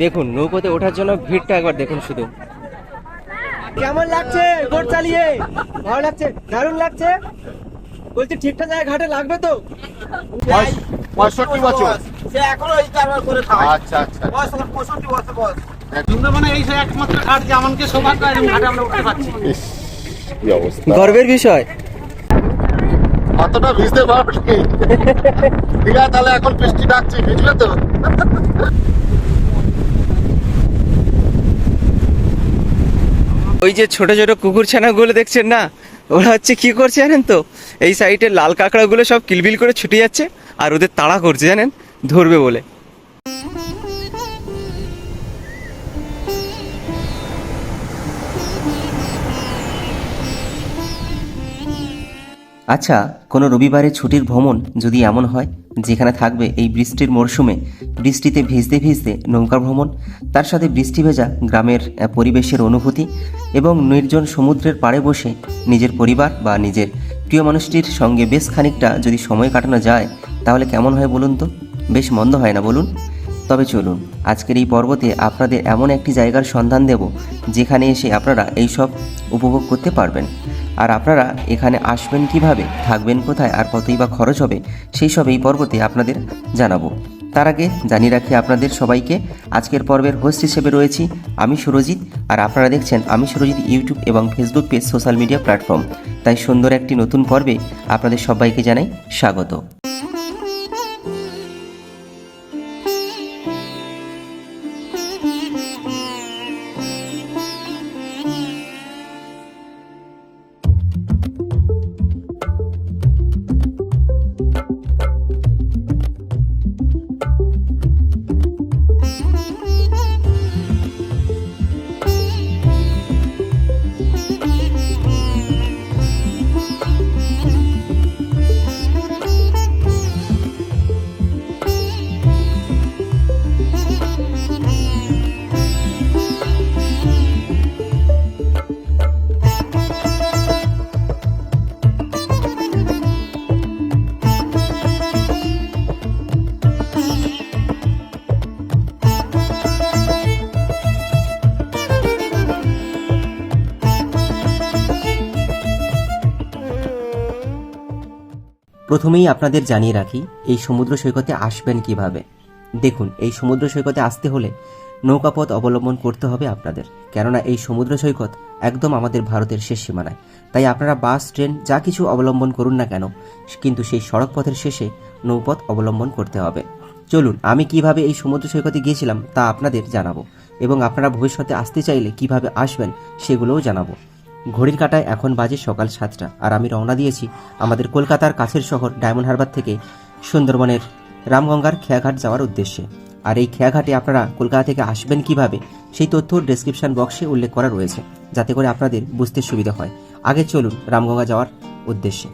দেখুন নৌকোতে ওঠার জন্য ভিড়টা একবার দেখুন শুধু। কেমন লাগছে বোট চালিয়ে? ভালো লাগছে? দারুণ লাগছে? বলছি ঠিকঠাক জায়গায় ঘাটে লাগবে তো? পঁয়ষট্টি বছর। সে এখনও এই কারবার করে খাওয়ায় আচ্ছা আচ্ছা। বয়স আমার পঁয়ষট্টি বছর বয়স। সুন্দরবনে এই একমাত্র ঘাট যে আমাকে সৌভাগ্য এরকম ঘাটে আমরা উঠতে পারছি গর্বের বিষয়। অতটা ভিজতে পারবি। ঠিক আছে তাহলে এখন বৃষ্টি ডাকছি ভিজবে তো? ওই যে ছোট ছোট কুকুর ছানাগুলো দেখছেন না, ওরা হচ্ছে কি করছে জানেন তো? এই সাইডে লাল কাঁকড়াগুলো সব কিলবিল করে ছুটে যাচ্ছে, আর ওদের তাড়া করছে জানেন, ধরবে বলে। আচ্ছা কোনো রবিবারে ছুটির ভ্রমণ যদি এমন হয়, যেখানে থাকবে এই বৃষ্টির মরশুমে বৃষ্টিতে ভিজতে ভিজতে নৌকা ভ্রমণ, তার সাথে বৃষ্টি ভেজা গ্রামের পরিবেশের অনুভূতি এবং নির্জন সমুদ্রের পাড়ে বসে নিজের পরিবার বা নিজের প্রিয় মানুষটির সঙ্গে বেশ খানিকটা যদি সময় কাটানো যায়, তাহলে কেমন হয় বলুন তো? বেশ মন্দ হয় না বলুন? তবে চলুন, আজকের এই পর্বতে আপনাদের এমন একটি জায়গার সন্ধান দেব, যেখানে এসে আপনারা এই সব উপভোগ করতে পারবেন। আর আপনারা এখানে আসবেন কীভাবে, থাকবেন কোথায়, আর কতই বা খরচ হবে, সেই সব এই পর্বতে আপনাদের জানাব। তার আগে জানিয়ে রাখি আপনাদের সবাইকে, আজকের পর্বের হোস্ট হিসেবে রয়েছি আমি সুরজিৎ, আর আপনারা দেখছেন আমি সুরজিৎ ইউটিউব এবং Facebook page social media platform তাই সুন্দর একটি নতুন পর্বে আপনাদের সবাইকে জানাই স্বাগত। প্রথমেই আপনাদের জানিয়ে রাখি, এই সমুদ্র সৈকতে আসবেন কীভাবে? দেখুন, এই সমুদ্র সৈকতে আসতে হলে নৌকাপথ অবলম্বন করতে হবে আপনাদের। কেননা এই সমুদ্র সৈকত একদম আমাদের ভারতের শেষ সীমানায়। তাই আপনারা বাস, ট্রেন, যা কিছু অবলম্বন করুন না কেন, কিন্তু সেই সড়ক পথের শেষে নৌপথ অবলম্বন করতে হবে। চলুন, আমি কীভাবে এই সমুদ্র সৈকতে গিয়েছিলাম তা আপনাদের জানাব এবং আপনারা ভবিষ্যতে আসতে চাইলে কীভাবে আসবেন সেগুলোও জানাব। ঘড়ির কাটায় এখন বাজে সকাল সাতটা, আর আমি রওনা দিয়েছি আমাদের কলকাতার কাছের শহর ডায়মন্ড হারবার থেকে সুন্দরবনের রামগঙ্গার খেয়াঘাট যাওয়ার উদ্দেশ্যে। আর এই খেয়াঘাটে আপনারা কলকাতা থেকে আসবেন কীভাবে, সেই তথ্য ডেসক্রিপশন বক্সে উল্লেখ করা রয়েছে, যাতে করে আপনাদের বুঝতে সুবিধা হয়। আগে চলুন রামগঙ্গা যাওয়ার উদ্দেশ্যে।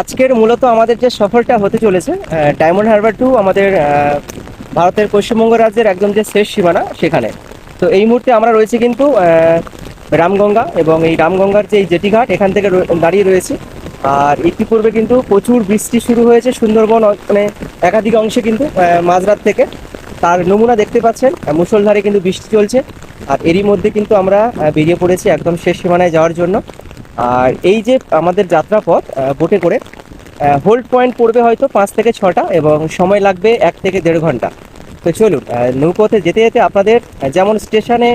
আজকের মূলত আমাদের যে সফরটা হতে চলেছে ডায়মন্ড হারবার টু আমাদের ভারতের পশ্চিমবঙ্গ রাজ্যের একদম যে শেষ সীমানা সেখানে। তো এই মুহূর্তে আমরা রয়েছি কিন্তু রামগঙ্গা এবং এই রামগঙ্গার যে জেটিঘাট এখান থেকে দাঁড়িয়ে রয়েছি। আর ইতিপূর্বে কিন্তু প্রচুর বৃষ্টি শুরু হয়েছে সুন্দরবন মানে একাধিক অংশে কিন্তু মাঝরাত থেকে। তার নমুনা দেখতে পাচ্ছেন আহ, মুষলধারে কিন্তু বৃষ্টি চলছে। আর এরই মধ্যে কিন্তু আমরা বেরিয়ে পড়েছি একদম শেষ সীমানায় যাওয়ার জন্য। আর এই যে আমাদের যাত্রাপথ বোটে করে হোল্ড পয়েন্ট পড়বে হয়তো পাঁচ থেকে ছটা এবং সময় লাগবে এক থেকে দেড় ঘণ্টা। তো চলুন নৌপথে যেতে যেতে আপনাদের যেমন স্টেশনে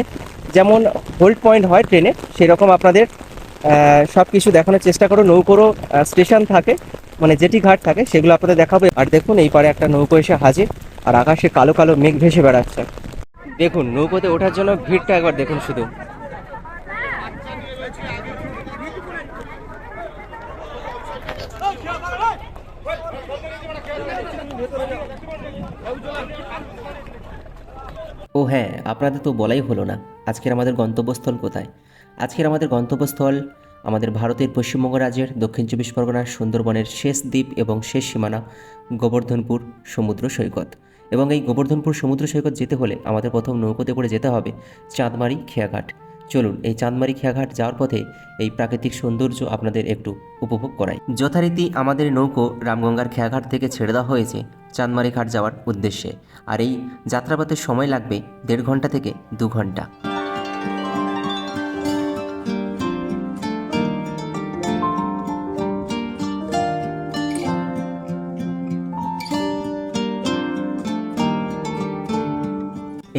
যেমন হোল্ড পয়েন্ট হয় ট্রেনে, সেরকম আপনাদের সব কিছু দেখানোর চেষ্টা করো। নৌকোরও স্টেশন থাকে মানে যেটি ঘাট থাকে, সেগুলো আপনাদের দেখাবে। আর দেখুন, এই পারে একটা নৌকো এসে হাজির, আর আকাশে কালো কালো মেঘ ভেসে বেড়াচ্ছে। দেখুন, নৌকোতে ওঠার জন্য ভিড়টা একবার দেখুন শুধু। ও হ্যাঁ আপনাদের তো বলাই হলো না। আজকের আমাদের গন্তব্যস্থল কোথায়? আজকের আমাদের গন্তব্যস্থল আমাদের ভারতের পশ্চিমবঙ্গ রাজ্যের দক্ষিণ চব্বিশ পরগনার সুন্দরবনের শেষ দ্বীপ এবং শেষ সীমানা গোবর্ধনপুর সমুদ্র সৈকত। এবং এই গোবর্ধনপুর সমুদ্র সৈকত যেতে হলে আমাদের প্রথম নৌকোতে করে যেতে হবে চাঁদমারি খেয়াঘাট। চলুন, এই চাঁদমারি খেয়াঘাট যাওয়ার পথে এই প্রাকৃতিক সৌন্দর্য আপনাদের একটু উপভোগ করাই। যথারীতি আমাদের নৌকো রামগঙ্গার খেয়াঘাট থেকে ছেড়ে দেওয়া হয়েছে। চাঁদমারি ঘাট যাওয়ার উদ্দেশ্যে। আর এই যাত্রাপথের সময় লাগবে দেড় ঘণ্টা থেকে দু ঘণ্টা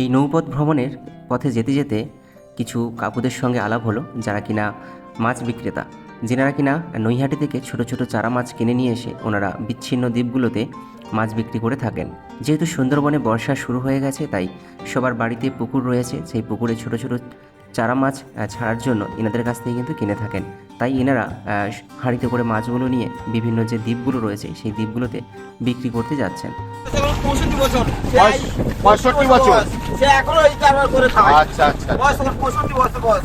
এই নৌপথ ভ্রমণের পথে যেতে যেতে কিছু কাকুদের সঙ্গে আলাপ হলো, যারা কিনা মাছ বিক্রেতা। যেনারা কিনা নৈহাটি থেকে ছোট ছোট চারা মাছ কিনে নিয়ে এসে ওনারা বিচ্ছিন্ন দ্বীপগুলোতে মাছ বিক্রি করে থাকেন। যেহেতু সুন্দরবনে বর্ষা শুরু হয়ে গেছে তাই সবার বাড়িতে পুকুর রয়েছে। সেই পুকুরে ছোট ছোট চারা মাছ ছাড়ার জন্য এনাদের কাছ থেকে কিন্তু কিনে থাকেন। তাই এনারা হাঁড়িতে করে মাছগুলো নিয়ে বিভিন্ন যে দ্বীপগুলো রয়েছে সেই দ্বীপগুলোতে বিক্রি করতে যাচ্ছেন। পঁয়ষট্টি বছর। সে বয়স- পঁয়ষট্টি বছর? বয়স। সে এখনও করে আচ্ছা আচ্ছা। পঁয়ষট্টি বছর বয়স।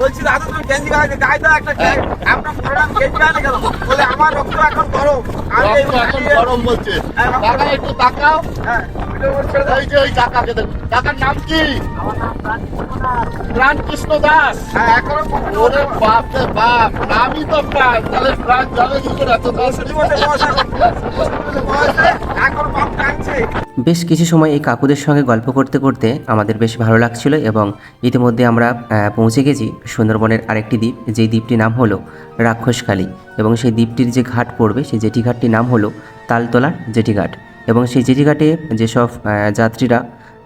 বলছি দাদা তুমি গেঞ্জি গায়ে গায়ে দাও একটা। আপনার পুরোটা গেঞ্জি গায়ে গেল বলে আমার রক্ত এখন গরম। আমি এখন গরম বলছে। হ্যাঁ, একটু তাকাও। হ্যাঁ। এই যে ওই কাকাকে দেখো কাকার নাম কি? প্রাণ কৃষ্ণ দাস। হ্যাঁ ওরে বাপ রে বাপ নামই তো প্রাণ তাহলে প্রাণ যাবে কি করে এত বেশ কিছু সময় এই কাকুদের সঙ্গে গল্প করতে করতে আমাদের বেশ ভালো লাগছিল এবং ইতিমধ্যে আমরা পৌঁছে গেছি সুন্দরবনের আরেকটি দ্বীপ যেই দ্বীপটির নাম হলো রাক্ষসখালী এবং সেই দ্বীপটির যে ঘাট পড়বে সেই জেটি ঘাটটির নাম হলো তালতলার জেটি ঘাট। এবং সেই জেটি ঘাটে যেসব যাত্রীরা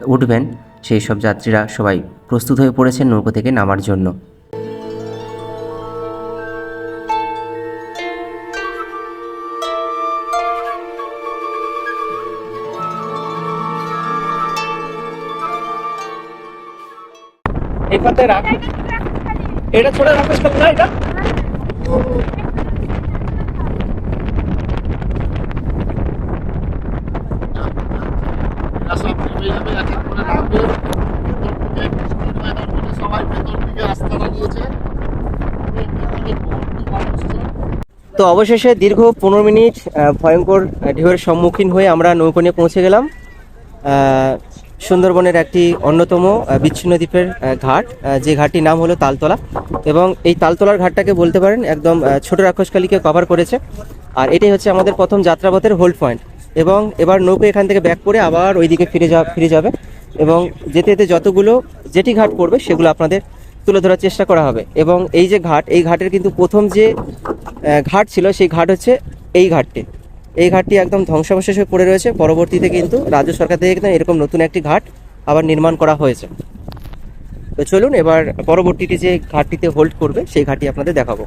উঠবেন সেই সব যাত্রীরা সবাই প্রস্তুত হয়ে পড়েছেন নৌকো থেকে নামার জন্য। এটা ছোট করতে না এটা এরা সব নেমে যাবে এক এক করে নামবে এই বৃষ্টির weather বলে সবাই ভেতর দিকে রাস্তাটা নিয়েছে এই ভিতরে ভর্তি মানুষজন। তো অবশেষে দীর্ঘ পনেরো মিনিট ভয়ঙ্কর ঢেউয়ের সম্মুখীন হয়ে আমরা নৌকো নিয়ে পৌঁছে গেলাম। সুন্দরবনের একটি অন্যতম বিচ্ছিন্ন দ্বীপের ঘাট যে ঘাটটির নাম হলো তালতলা। এবং এই তালতলার ঘাটটাকে বলতে পারেন একদম ছোট রাক্ষসকালীকে কভার করেছে। আর এটাই হচ্ছে আমাদের প্রথম যাত্রাপথের হোল্ড পয়েন্ট এবং এবার নৌকো এখান থেকে ব্যাক করে আবার ওইদিকে ফিরে যাওয়া ফিরে যাবে। এবং যেতে যেতে যতগুলো যেটি ঘাট পড়বে সেগুলো আপনাদের তুলে ধরার চেষ্টা করা হবে। এবং এই যে ঘাট, এই ঘাটের কিন্তু প্রথম যে ঘাট ছিল সেই ঘাট হচ্ছে এই ঘাটটি। এই ঘাটটি একদম ধ্বংসাবশেষ হয়ে পড়ে রয়েছে। পরবর্তীতে কিন্তু রাজ্য সরকার থেকে কিন্তু এরকম নতুন একটি ঘাট আবার নির্মাণ করা হয়েছে। তো চলুন এবার পরবর্তীতে যে ঘাটটিতে হোল্ড করবে, সেই ঘাটটি আপনাদের দেখাবো।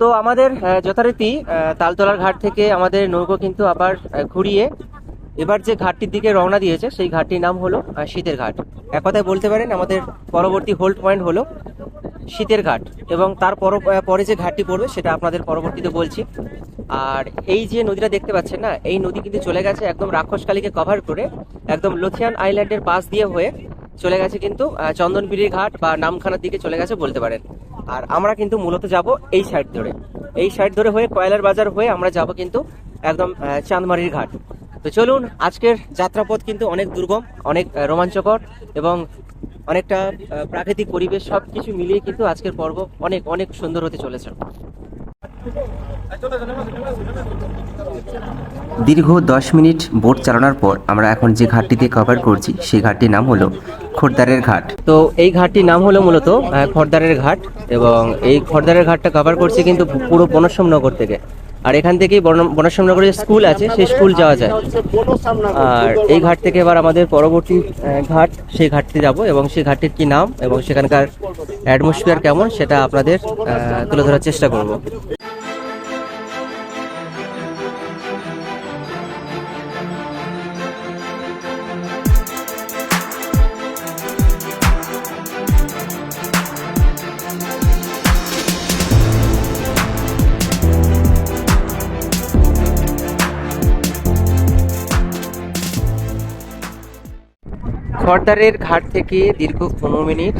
তো আমাদের যথারীতি তালতলার ঘাট থেকে আমাদের নৌকো কিন্তু আবার ঘুরিয়ে এবার যে ঘাটটির দিকে রওনা দিয়েছে, সেই ঘাটটির নাম হলো শীতের ঘাট। এক কথায় বলতে পারেন, আমাদের পরবর্তী হোল্ড পয়েন্ট হলো শীতের ঘাট এবং তার পরে যে ঘাটটি পড়বে, সেটা আপনাদের পরবর্তীতে বলছি। আর এই যে নদীটা দেখতে পাচ্ছেন না, এই নদী কিন্তু চলে গেছে একদম রাক্ষসকালীকে কভার করে, একদম লুথিয়ান আইল্যান্ডের পাশ দিয়ে হয়ে চলে গেছে কিন্তু চন্দনপিড়ির ঘাট বা নামখানার দিকে চলে গেছে বলতে পারেন। আর আমরা কিন্তু মূলত যাব এই সাইড ধরে। এই সাইড ধরে হয়ে কয়লার বাজার হয়ে আমরা যাব কিন্তু একদম চাঁদমারির ঘাট। তো চলুন, আজকের যাত্রাপথ কিন্তু অনেক দুর্গম, অনেক রোমাঞ্চকর এবং অনেকটা প্রাকৃতিক পরিবেশ সব কিছু মিলিয়ে কিন্তু আজকের পর্ব অনেক অনেক সুন্দর হতে চলেছে। দীর্ঘ দশ মিনিট বোট চালানোর পর আমরা এখন যে ঘাটটিতে কভার করছি সেই ঘাটটির নাম হলো খোরদারের ঘাট। তো এই ঘাটটির নাম হলো মূলত আহ, খড়দারের ঘাট এবং এই খড়দারের ঘাটটা কভার করছে কিন্তু পুরো বনশ্যামনগর থেকে। আর এখান থেকেই বন- বনশ্যামনগরে যে স্কুল আছে সেই স্কুল যাওয়া যায়। আর এই ঘাট থেকে এবার আমাদের পরবর্তী ঘাট সেই ঘাটটি যাব এবং সেই ঘাটটির কি নাম এবং সেখানকার অ্যাটমসফিয়ার কেমন সেটা আপনাদের তুলে ধরার চেষ্টা করব। খড়দারের ঘাট থেকে দীর্ঘ পনেরো মিনিট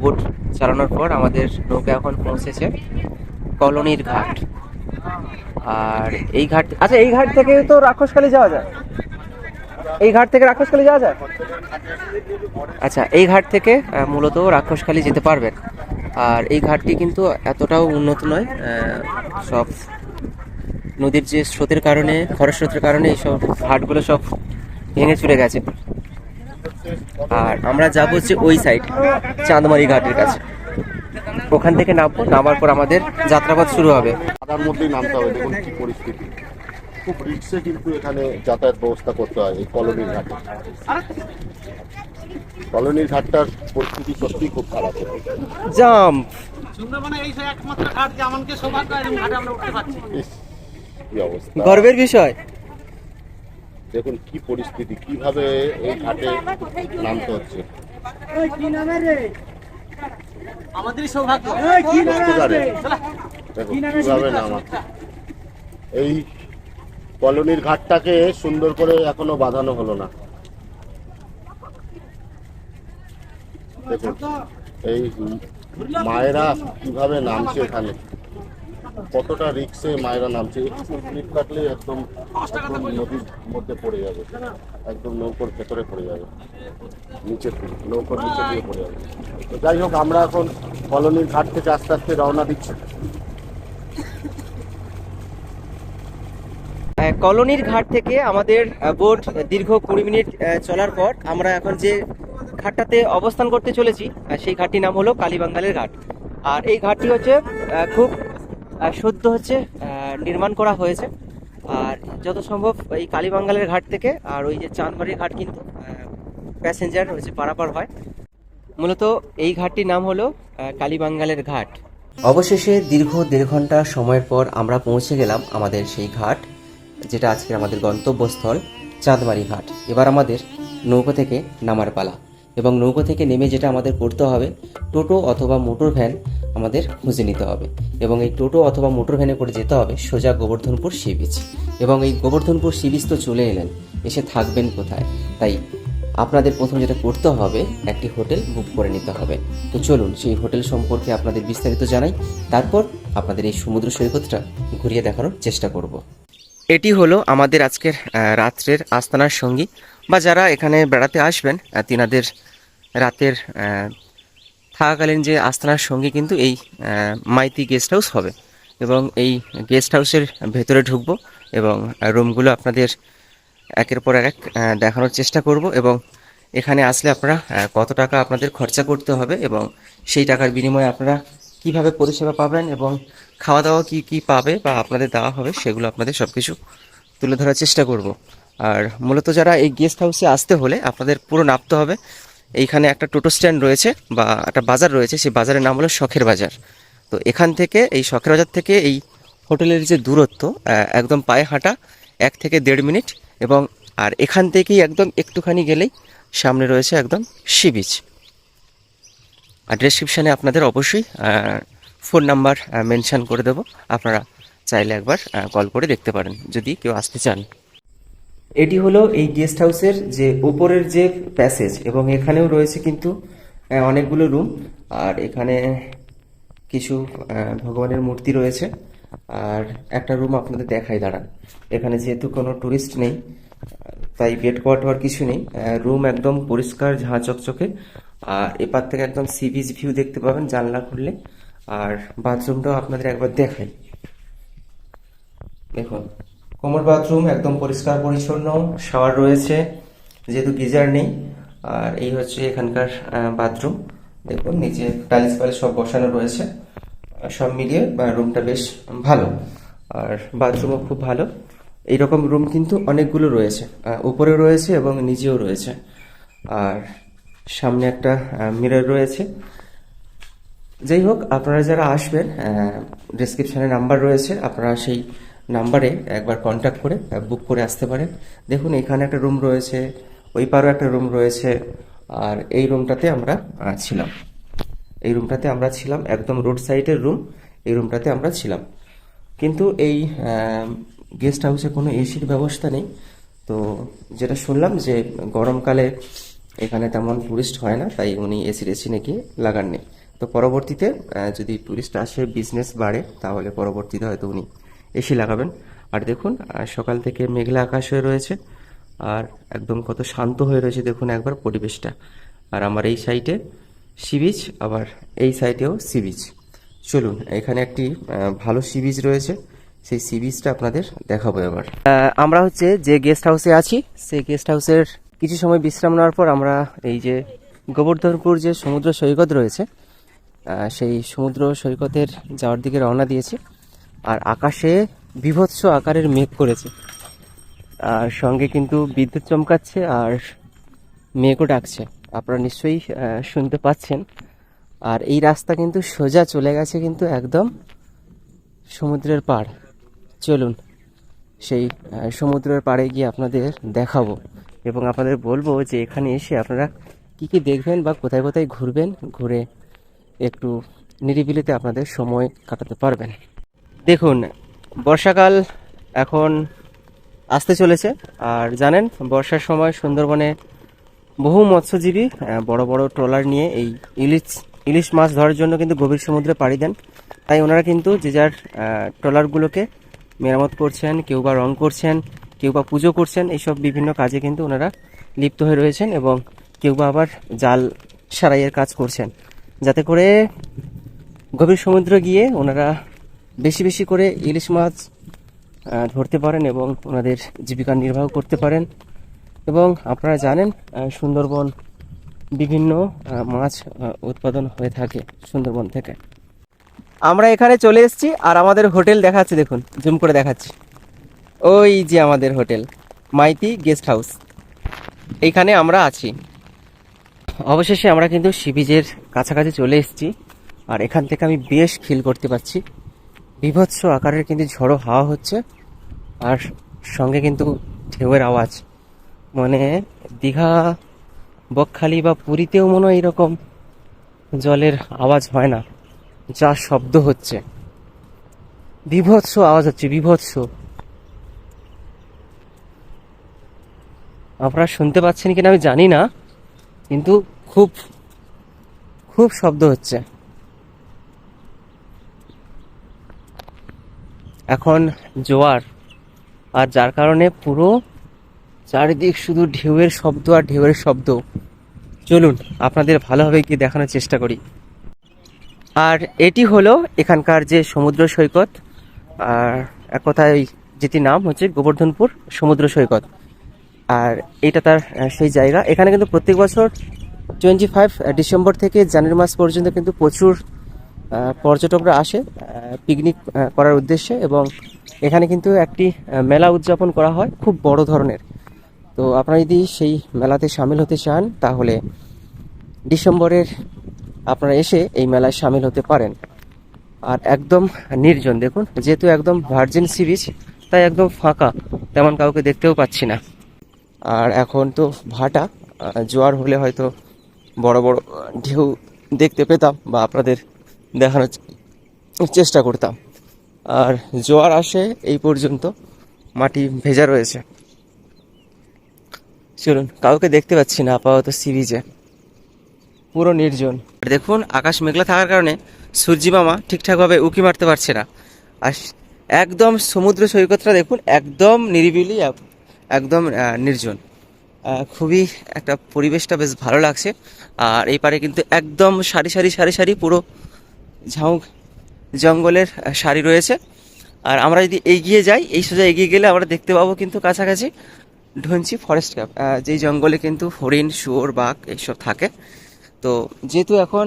বোট চালানোর পর আমাদের নৌকা এখন পৌঁছেছে কলোনির ঘাট। আর এই ঘাট আচ্ছা এই ঘাট থেকে তো রাক্ষসকালী যাওয়া যায়। এই ঘাট থেকে রাক্ষসকালী যাওয়া যায়? আচ্ছা এই ঘাট থেকে মূলত রাক্ষসখালী যেতে পারবেন। আর এই ঘাটটি কিন্তু এতটাও উন্নত নয় সব নদীর যে স্রোতের কারণে খরস্রোতের কারণে এইসব ঘাটগুলো সব ভেঙে চুরে গেছে। আর আমরা যাব হচ্ছে ওই সাইড চাঁদমারি ঘাটের কাছে। ওখান থেকে নামবো নামার পর আমাদের যাত্রাপথ শুরু হবে। তার মধ্যেই নামতে হবে দেখুন কি পরিস্থিতি। খুব রিক্সে কিন্তু এখানে যাতায়াত ব্যবস্থা করতে হয় এই কলোনির ঘাটে। কলোনির ঘাটটার পরিস্থিতি সত্যিই খুব খারাপ। জাম গর্বের বিষয়। দেখুন কি পরিস্থিতি কীভাবে এই ঘাটে নামতে হচ্ছে? আমাদেরই সৌভাগ্য। কীভাবে নামাচ্ছে? এই কলোনির ঘাটটাকে সুন্দর করে এখনও বাঁধানো হলো না। দেখুন এই মায়েরা কীভাবে নামছে এখানে? কতটা রিক্সে মায়েরা নামছে একটু স্লিপ কাটলে একদম নদীর মধ্যে পড়ে যাবে, একদম নৌকোর ভেতরে পড়ে যাবে, নিচে থেকে নৌকোর নিচে দিয়ে পড়ে যাবে। তো যাই হোক, আমরা এখন কলোনির ঘাট থেকে আস্তে আস্তে রওনা দিচ্ছি। কলোনির ঘাট থেকে আমাদের বোট দীর্ঘ কুড়ি মিনিট চলার পর আমরা এখন যে ঘাটটাতে অবস্থান করতে চলেছি সেই ঘাটটির নাম হলো কালীবাঙ্গালের ঘাট। আর এই ঘাটটি হচ্ছে খুব সদ্য হচ্ছে নির্মাণ করা হয়েছে। আর যত সম্ভব এই কালীবাঙ্গালের ঘাট থেকে, আর ওই যে চাঁদবাড়ির ঘাট কিন্তু প্যাসেঞ্জার হচ্ছে পারাপার হয়। মূলত এই ঘাটটির নাম হলো কালীবাঙ্গালের ঘাট। অবশেষে দীর্ঘ দেড় ঘণ্টা সময়ের পর আমরা পৌঁছে গেলাম আমাদের সেই ঘাট, যেটা আজকে আমাদের গন্তব্যস্থল চাঁদমারি ঘাট। এবার আমাদের নৌকো থেকে নামার পালা। এবং নৌকো থেকে নেমে যেটা আমাদের করতে হবে, টোটো অথবা মোটর ভ্যান আমাদের খুঁজে নিতে হবে। এবং এই টোটো অথবা মোটর ভ্যানে করে যেতে হবে সোজা গোবর্ধনপুর সি বিচ। এবং এই গোবর্ধনপুর সি বিচ তো চলে এলেন, এসে থাকবেন কোথায়? তাই আপনাদের প্রথম যেটা করতে হবে, একটি হোটেল বুক করে নিতে হবে। তো চলুন, সেই হোটেল সম্পর্কে আপনাদের বিস্তারিত জানাই। তারপর আপনাদের এই সমুদ্র সৈকতটা ঘুরিয়ে দেখানোর চেষ্টা করব। এটি হলো আমাদের আজকের রাত্রের আস্তানার সঙ্গী। বা যারা এখানে বেড়াতে আসবেন তিনাদের রাতের থাকাকালীন যে আস্তানার সঙ্গী কিন্তু এই মাইতি গেস্ট হাউস হবে। এবং এই গেস্ট হাউসের ভেতরে ঢুকবো এবং রুমগুলো আপনাদের একের পর এক দেখানোর চেষ্টা করব এবং এখানে আসলে আপনারা কত টাকা আপনাদের খরচা করতে হবে এবং সেই টাকার বিনিময়ে আপনারা কীভাবে পরিষেবা পাবেন এবং খাওয়া দাওয়া কি কি পাবে বা আপনাদের দেওয়া হবে সেগুলো আপনাদের সব কিছু তুলে ধরার চেষ্টা করব। আর মূলত যারা এই গেস্ট হাউসে আসতে হলে আপনাদের পুরো নামতে হবে। এইখানে একটা টোটো স্ট্যান্ড রয়েছে বা একটা বাজার রয়েছে, সেই বাজারের নাম হলো শখের বাজার। তো এখান থেকে, এই শখের বাজার থেকে এই হোটেলের যে দূরত্ব একদম পায়ে হাঁটা এক থেকে দেড় মিনিট এবং আর এখান থেকেই একদম একটুখানি গেলেই সামনে রয়েছে একদম সি বিচ। আর ডেসক্রিপশানে আপনাদের অবশ্যই ফোন নাম্বার মেনশন করে দেবো। আপনারা চাইলে একবার কল করে দেখতে পারেন, যদি কেউ আসতে চান। এটি হলো এই গেস্ট হাউসের যে ওপরের যে প্যাসেজ, এবং এখানেও রয়েছে কিন্তু অনেকগুলো রুম। আর এখানে কিছু ভগবানের মূর্তি রয়েছে। আর একটা রুম আপনাদের দেখাই, দাঁড়ান। এখানে যেহেতু কোনো টুরিস্ট নেই, তাই বেড কোয়ার্টার কিছু নেই। রুম একদম পরিষ্কার, ঝাঁ চকচকে। আর এপার থেকে একদম সি ভিউ দেখতে পাবেন, জানলা খুললে। আর বাথরুমটাও আপনাদের একবার দেখাই। দেখুন, কোমর বাথরুম একদম পরিষ্কার পরিচ্ছন্ন, শাওয়ার রয়েছে, যেহেতু গিজার নেই, আর এই হচ্ছে এখানকার বাথরুম। দেখুন, নিচে টাইলস ফাইলস সব বসানো রয়েছে সব মিলিয়ে রুমটা বেশ ভালো। আর বাথরুমও খুব ভালো। এইরকম রুম কিন্তু অনেকগুলো রয়েছে উপরে রয়েছে এবং নিচেও রয়েছে। আর সামনে একটা মিরর রয়েছে যাই হোক, আপনারা যারা আসবেন ডিসক্রিপশানে নাম্বার রয়েছে, আপনারা সেই নাম্বারে একবার কন্ট্যাক্ট করে বুক করে আসতে পারেন। দেখুন, এখানে একটা রুম রয়েছে, ওই পারও একটা রুম রয়েছে, আর এই রুমটাতে আমরা ছিলাম। এই রুমটাতে আমরা ছিলাম, একদম রোড সাইডের রুম এই রুমটাতে আমরা ছিলাম। কিন্তু এই গেস্ট হাউসে কোনো এসির ব্যবস্থা নেই। তো যেটা শুনলাম যে গরমকালে এখানে তেমন টুরিস্ট হয় না, তাই উনি এসি রেসি নাকি লাগাননি। তো পরবর্তীতে যদি টুরিস্ট আসে বিজনেস বাড়ে, তাহলে পরবর্তীতে হয়তো উনি এসি লাগাবেন। আর দেখুন সকাল থেকে মেঘলা আকাশ হয়ে রয়েছে, আর একদম কত শান্ত হয়ে রয়েছে, দেখুন একবার পরিবেশটা। আর আমার এই সাইডে সি বিচ আবার এই সাইডেও সি বিচ চলুন, এখানে একটি ভালো সি বিচ রয়েছে, সেই সি বিচটা আপনাদের দেখাবো এবার। আমরা হচ্ছে যে গেস্ট হাউসে আছি, সেই গেস্ট হাউসের কিছু সময় বিশ্রাম নেওয়ার পর আমরা এই যে গোবর্ধনপুর যে সমুদ্র সৈকত রয়েছে সেই সমুদ্র সৈকতের যাওয়ার দিকে রওনা দিয়েছি। আর আকাশে বিভৎস আকারের মেঘ করেছে। আর সঙ্গে কিন্তু বিদ্যুৎ চমকাচ্ছে আর মেঘও ডাকছে। আপনারা নিশ্চয়ই শুনতে পাচ্ছেন। আর এই রাস্তা কিন্তু সোজা চলে গেছে কিন্তু একদম সমুদ্রের পাড়। চলুন, সেই সমুদ্রের পাড়ে গিয়ে আপনাদের দেখাবো এবং আপনাদের বলব যে এখানে এসে আপনারা কি কি দেখবেন বা কোথায় কোথায় ঘুরবেন, ঘুরে একটু নিরিবিলিতে আপনাদের সময় কাটাতে পারবেন। দেখুন, বর্ষাকাল এখন আসতে চলেছে। আর জানেন, বর্ষার সময় সুন্দরবনে বহু মৎস্যজীবী বড় বড় ট্রলার নিয়ে এই ইলিশ ইলিশ মাছ ধরার জন্য কিন্তু গভীর সমুদ্রে পাড়ি দেন। তাই ওনারা কিন্তু যে যার ট্রলারগুলোকে মেরামত করছেন, কেউ বা রং করছেন, কেউ বা পুজো করছেন, এইসব বিভিন্ন কাজে কিন্তু ওনারা লিপ্ত হয়ে রয়েছেন এবং কেউ বা আবার জাল সারাইয়ের কাজ করছেন। যাতে করে গভীর সমুদ্রে গিয়ে ওনারা বেশি বেশি করে ইলিশ মাছ ধরতে পারেন এবং ওনাদের জীবিকা নির্বাহ করতে পারেন। এবং আপনারা জানেন সুন্দরবন বিভিন্ন মাছ উৎপাদন হয়ে থাকে সুন্দরবন থেকে। আমরা এখানে চলে এসেছি আর আমাদের হোটেল দেখাচ্ছে, দেখুন, জুম করে দেখাচ্ছি। ওই যে আমাদের হোটেল, মাইতি গেস্ট হাউস। এইখানে আমরা আছি। অবশেষে আমরা কিন্তু সিবিজের কাছাকাছি চলে এসেছি। আর এখান থেকে আমি বেশ খিল করতে পারছি। বিভৎস আকারের কিন্তু ঝড়ো হাওয়া হচ্ছে। আর সঙ্গে কিন্তু ঢেউয়ের আওয়াজ। মানে দীঘা, বকখালি বা পুরীতেও মনে হয় এরকম জলের আওয়াজ হয় না, যা শব্দ হচ্ছে। বিভৎস আওয়াজ হচ্ছে, বিভৎস। আপনারা শুনতে পাচ্ছেন কিনা আমি জানি না। কিন্তু খুব খুব শব্দ হচ্ছে। এখন জোয়ার, আর যার কারণে পুরো চারিদিক শুধু ঢেউয়ের শব্দ আর ঢেউয়ের শব্দ। চলুন, আপনাদের ভালোভাবে গিয়ে দেখানোর চেষ্টা করি। আর এটি হলো এখানকার যে সমুদ্র সৈকত, আর এক কথায় যেটি নাম হচ্ছে গোবর্ধনপুর সমুদ্র সৈকত। আর এটা তার সেই জায়গা। এখানে কিন্তু প্রত্যেক বছর টোয়েন্টি ফাইভ ডিসেম্বর থেকে জানুয়ারি মাস পর্যন্ত কিন্তু প্রচুর পর্যটকরা আসে পিকনিক করার উদ্দেশ্যে এবং এখানে কিন্তু একটি মেলা উদযাপন করা হয় খুব বড় ধরনের। তো আপনারা যদি সেই মেলাতে সামিল হতে চান, তাহলে ডিসেম্বরের আপনারা এসে এই মেলায় সামিল হতে পারেন। আর একদম নির্জন, দেখুন, যেহেতু একদম ভার্জিন সি বিচ তাই একদম ফাঁকা, তেমন কাউকে দেখতেও পাচ্ছি না। আর এখন তো ভাটা জোয়ার হলে হয়তো বড় বড় ঢেউ দেখতে পেতাম বা আপনাদের দেখানোর চেষ্টা করতাম। আর জোয়ার আসে এই পর্যন্ত মাটি ভেজা রয়েছে। চলুন, কাউকে দেখতে পাচ্ছি না আপাতত সিরিজে। পুরো নির্জন। দেখুন, আকাশ মেঘলা থাকার কারণে সূর্যি মামা ঠিকঠাকভাবে উকি মারতে পারছে না। আর একদম সমুদ্র সৈকতটা দেখুন, একদম নিরিবিলি একদম নির্জন। খুবই একটা পরিবেশটা বেশ ভালো লাগছে। আর এই পারে কিন্তু একদম সারি সারি সারি সারি পুরো ঝাউক জঙ্গলের সারি রয়েছে। আর আমরা যদি এগিয়ে যাই এই সোজা এগিয়ে গেলে আমরা দেখতে পাবো কিন্তু কাছাকাছি ঢঞ্চি ফরেস্ট ক্যাম্প আহ, যেই জঙ্গলে কিন্তু হরিণ শুয়োর বাঘ এইসব থাকে। তো যেহেতু এখন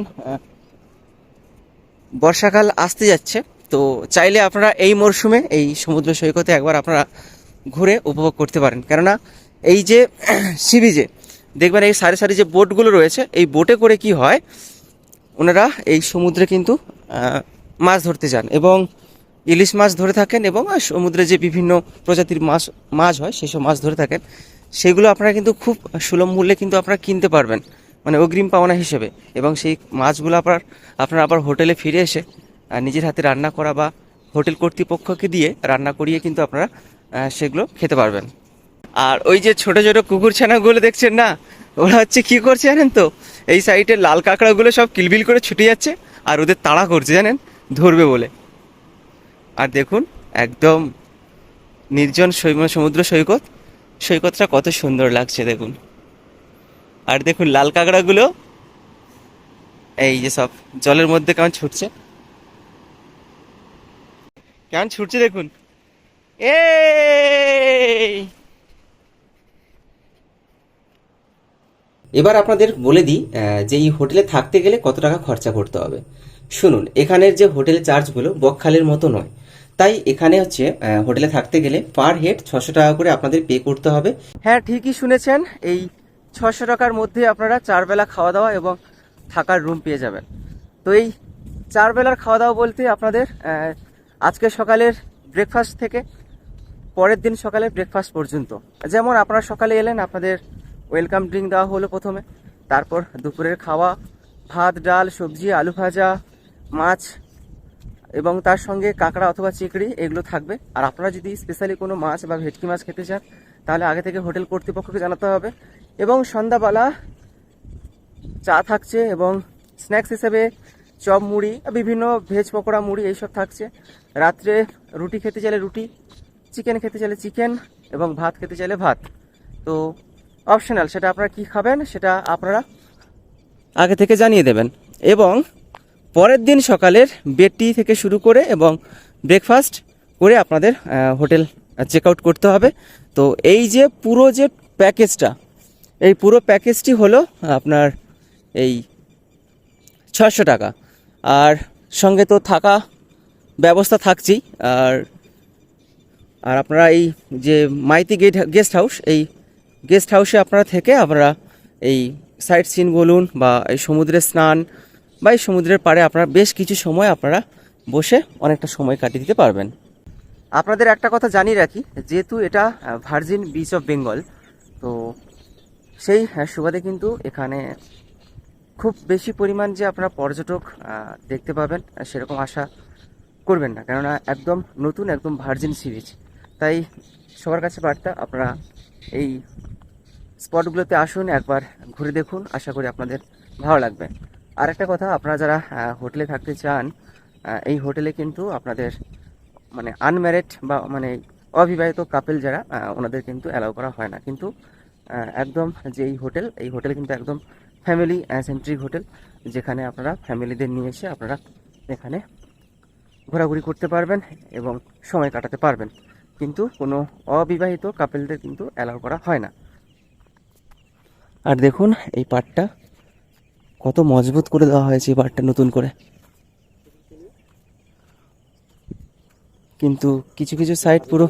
বর্ষাকাল আসতে যাচ্ছে তো চাইলে আপনারা এই মরশুমে এই সমুদ্র সৈকতে একবার আপনারা ঘুরে উপভোগ করতে পারেন। কেননা এই যে সিবিজে দেখবেন এই সারি সারি যে বোটগুলো রয়েছে, এই বোটে করে কি হয়, ওনারা এই সমুদ্রে কিন্তু মাছ ধরতে যান এবং ইলিশ মাছ ধরে থাকেন এবং সমুদ্রে যে বিভিন্ন প্রজাতির মাছ মাছ হয়, সেসব মাছ ধরে থাকেন। সেগুলো আপনারা কিন্তু খুব সুলভ মূল্যে কিন্তু আপনারা কিনতে পারবেন মানে অগ্রিম পাওনা হিসেবে। এবং সেই মাছগুলো আপনার আপনারা আবার হোটেলে ফিরে এসে নিজের হাতে রান্না করা বা হোটেল কর্তৃপক্ষকে দিয়ে রান্না করিয়ে কিন্তু আপনারা সেগুলো খেতে পারবেন। আর ওই যে ছোট ছোট কুকুর ছানাগুলো দেখছেন না, ওরা হচ্ছে কি করছে জানেন তো? এই সাইডে লাল কাঁকড়াগুলো সব কিলবিল করে ছুটে যাচ্ছে আর ওদের তাড়া করছে জানেন? ধরবে বলে। আর দেখুন, একদম নির্জন সমুদ্র সৈকত। সৈকতটা কত সুন্দর লাগছে দেখুন। আর দেখুন লাল কাঁকড়াগুলো, এই যে সব জলের মধ্যে কেমন ছুটছে। কেমন ছুটছে দেখুন। এই! এবার আপনাদের বলে দিই যে এই হোটেলে থাকতে গেলে কত টাকা খরচা করতে হবে। শুনুন এখানের যে হোটেল চার্জগুলো বকখালের মতো নয়। তাই এখানে হচ্ছে হোটেলে থাকতে গেলে পার হেড ছশো টাকা করে আপনাদের পে করতে হবে। হ্যাঁ ঠিকই শুনেছেন। এই ছশো টাকার মধ্যে আপনারা চার বেলা খাওয়া দাওয়া এবং থাকার রুম পেয়ে যাবেন। তো এই চার বেলার খাওয়া দাওয়া বলতে আপনাদের আজকে সকালের ব্রেকফাস্ট থেকে পরের দিন সকালে ব্রেকফাস্ট পর্যন্ত। যেমন আপনারা সকালে এলেন, আপনাদের ওয়েলকাম ড্রিঙ্ক দেওয়া হলো প্রথমে। তারপর দুপুরের খাওয়া, ভাত, ডাল, সবজি, আলু ভাজা, মাছ এবং তার সঙ্গে কাঁকড়া অথবা চিংড়ি এগুলো থাকবে। আর আপনারা যদি স্পেশালি কোনো মাছ বা ভেটকি মাছ খেতে চান, তাহলে আগে থেকে হোটেল কর্তৃপক্ষকে জানাতে হবে। এবং সন্ধ্যাবেলা চা থাকছে এবং স্ন্যাক্স হিসেবে চপ, মুড়ি, বিভিন্ন ভেজ পকোড়া, মুড়ি এইসব থাকছে। রাত্রে রুটি খেতে চাইলে রুটি চিকেন খেতে চাইলে চিকেন এবং ভাত খেতে চাইলে ভাত। তো অপশনাল সেটা আপনারা কি খাবেন সেটা আপনারা আগে থেকে জানিয়ে দেবেন। এবং পরের দিন সকালের বেডটি থেকে শুরু করে এবং ব্রেকফাস্ট করে আপনাদের হোটেল চেক আউট করতে হবে। তো, এই যে পুরো যে প্যাকেজটা এই পুরো প্যাকেজটি হলো আপনার এই ছশো টাকা। আর সঙ্গে তো থাকা ব্যবস্থা থাকছেই। আর আর আপনারা এই যে মাইতি গেট গেস্ট হাউস এই গেস্ট হাউসে আপনারা থেকে আপনারা এই সাইট সিন বলুন বা এই সমুদ্রে স্নান বা এই সমুদ্রের পাড়ে আপনারা বেশ কিছু সময় আপনারা বসে অনেকটা সময় কাটিয়ে দিতে পারবেন। আপনাদের একটা কথা জানিয়ে রাখি যেহেতু এটা ভার্জিন বিচ অফ বেঙ্গল তো সেই আহ, সুবাদে কিন্তু এখানে খুব বেশি পরিমাণ যে আপনারা পর্যটক দেখতে পাবেন সেরকম আশা করবেন না। কেননা একদম নতুন একদম ভার্জিন সি বিচ। তাই সবার কাছে বার্তা, আপনারা এই স্পটগুলোতে আসুন, একবার ঘুরে দেখুন। আশা করি আপনাদের ভালো লাগবে। আর একটা কথা, আপনারা যারা হোটেলে থাকতে চান এই হোটেলে কিন্তু আপনাদের মানে আনম্যারিড বা মানে অবিবাহিত কাপেল যারা ওনাদের কিন্তু অ্যালাউ করা হয় না। কিন্তু একদম যে এই হোটেল এই হোটেল কিন্তু একদম ফ্যামিলি সেন্ট্রিক হোটেল, যেখানে আপনারা ফ্যামিলিদের নিয়ে এসে আপনারা এখানে ঘোরাঘুরি করতে পারবেন এবং সময় কাটাতে পারবেন। কিন্তু কোনো অবিবাহিত কাপেলদের কিন্তু অ্যালাউ করা হয় না। আর দেখুন, এই পাটটা কত মজবুত করে দেওয়া হয়েছে এই পাটটা নতুন করে। কিন্তু কিছু কিছু সাইড পুরো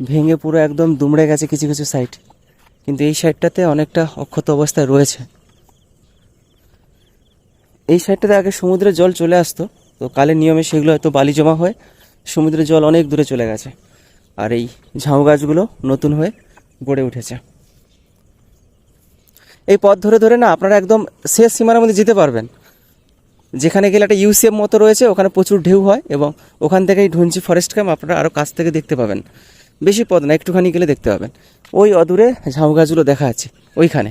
ভেঙে পুরো একদম দুমড়ে গেছে কিছু কিছু সাইড কিন্তু এই সাইডটাতে অনেকটা অক্ষত অবস্থায় রয়েছে। এই সাইডটাতে আগে সমুদ্রের জল চলে আসতো, তো কালের নিয়মে সেগুলো হয়তো বালি জমা হয়ে সমুদ্রের জল অনেক দূরে চলে গেছে। আর এই ঝাউ গাছগুলো নতুন হয়ে গড়ে উঠেছে। এই পথ ধরে ধরে না আপনারা একদম শেষ সীমানার মধ্যে যেতে পারবেন। যেখানে গেলে একটা ইউসিএফ মতো রয়েছে, ওখানে প্রচুর ঢেউ হয় এবং ওখান থেকে এই ঢুঞ্চি ফরেস্ট ক্যাম্প আপনারা আরও কাছ থেকে দেখতে পাবেন। বেশি পথ না, একটুখানি গেলে দেখতে পাবেন। ওই অদূরে ঝাউ গাছগুলো দেখা আছে ওইখানে।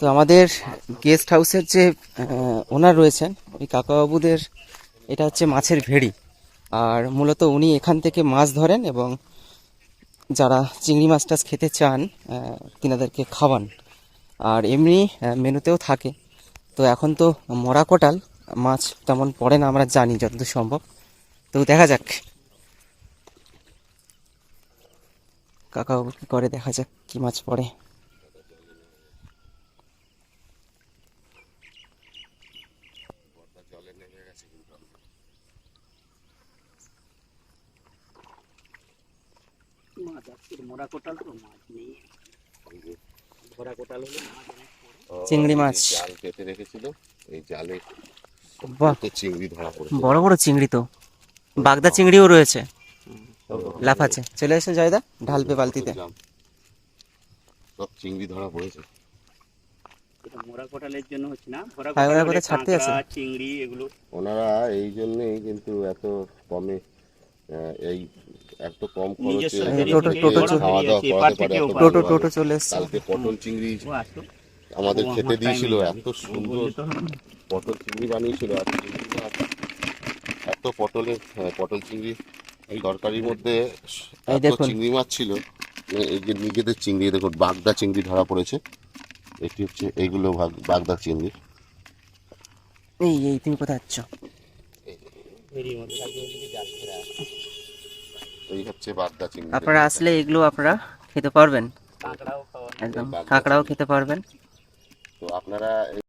তো আমাদের গেস্ট হাউসের যে ওনার রয়েছেন, ওই কাকাবাবুদের, এটা হচ্ছে মাছের ভেড়ি। আর মূলত উনি এখান থেকে মাছ ধরেন এবং যারা চিংড়ি মাছ টাছ খেতে চান তিনাদেরকে খাওয়ান। আর এমনি মেনুতেও থাকে। তো এখন তো মরা কোটাল, মাছ তেমন পড়ে না, আমরা জানি যতদূর সম্ভব। তো দেখা যাক। কাকাবাবু কি করে, দেখা যাক কি মাছ পড়ে। চিংড়ি মাছ। জাল পেতে রেখেছিল এই জালে বাহ। তো চিংড়ি ধরা পড়েছে। বড় বড় চিংড়ি তো। বাগদা চিংড়িও রয়েছে। লাফাচ্ছে চলে এসে জয়দা ঢালবে বালতিতে। সব চিংড়ি ধরা পড়েছে। মোরা কোটালের জন্য হচ্ছে না। হ্যাঁ, কোটাল ছাড়তে আছে? চিংড়ি এগুলো। ওনারা এই জন্যই কিন্তু এত কমে এই এত কম খরচে টোটো- টোটো চলে- খাওয়া দাওয়া করাতে পারে টোটো টোটো চলে এসছে। কালকে পটল চিংড়ি আমাদের খেতে দিয়েছিল এত সুন্দর। পটল চিংড়ি বানিয়েছিল এত এত পটলের হ্যাঁ, পটল চিংড়ি এই তরকারির মধ্যে এত চিংড়ি মাছ ছিল মানে এই যে নিজেদের চিংড়ি দেখুন বাগদা চিংড়ি ধরা পড়েছে। এটি হচ্ছে এইগুলো বাগ- বাগদা চিংড়ি। এই এই তুমি কোথায় যাচ্ছ আছে। এই হচ্ছে বাগদা চিংড়ি। আপনারা আসলে এগুলো আপনারা খেতে পারবেন। একদম কাঁকড়াও খেতে পারবেন। তো আপনারা